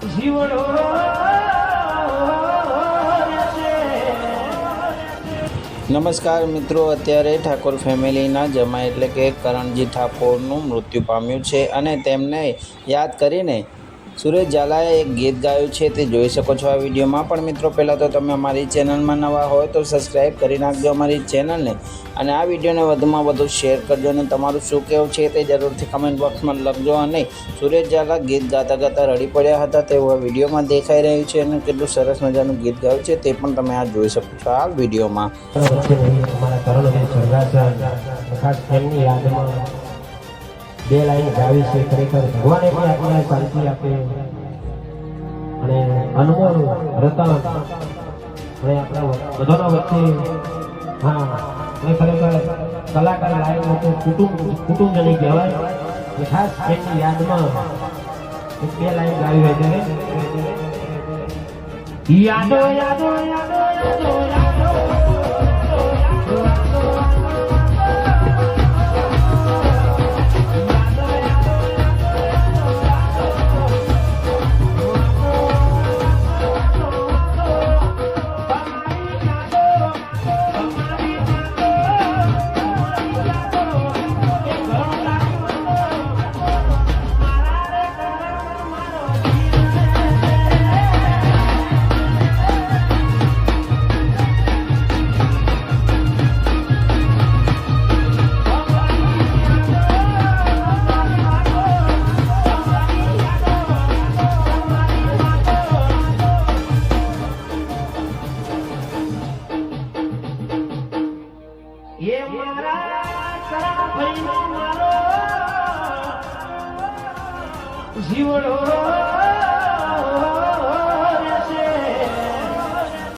જીવડો નમસ્કાર મિત્રો, અત્યારે ઠાકોર ફેમિલીના જમાઈ એટલે કે કરણજી ઠાકોરનું મૃત્યુ પામ્યું છે અને તેમને યાદ કરીને સુરેશ ઝાલાએ એક ગીત ગાયું છે, તે જોઈ શકો છો આ વિડીયોમાં. પણ મિત્રો, પહેલાં તો તમે અમારી ચેનલમાં નવા હોય તો સબસ્ક્રાઈબ કરી નાખજો અમારી ચેનલને. અને આ વિડીયોને વધુમાં વધુ શેર કરજો અને તમારું શું કહેવું છે તે જરૂરથી કમેન્ટ બોક્સમાં લખજો. અને સુરેશ ઝાલા ગીત ગાતા ગાતા રડી પડ્યા હતા તેવું વિડીયોમાં દેખાઈ રહ્યું છે અને કેટલું સરસ મજાનું ગીત ગાયું છે તે પણ તમે આ જોઈ શકો છો આ વિડીયોમાં. બે લાઈન ગાવી છે ખરેખર ભગવાને પણ આપણને શાંતિ આપે. અને અનમોલ રતન અને આપણા બધાના વચ્ચે, હા, અને ખરેખર કલાકાર લાઈન વચ્ચે કુટુંબ કુટુંબજની કહેવાય. અને ખાસ એની યાદમાં બે લાઈન ગાવી હોય યાદો યાદો યાદો યાદો. એ મારા કરા ભાઈનો મારો જીવડો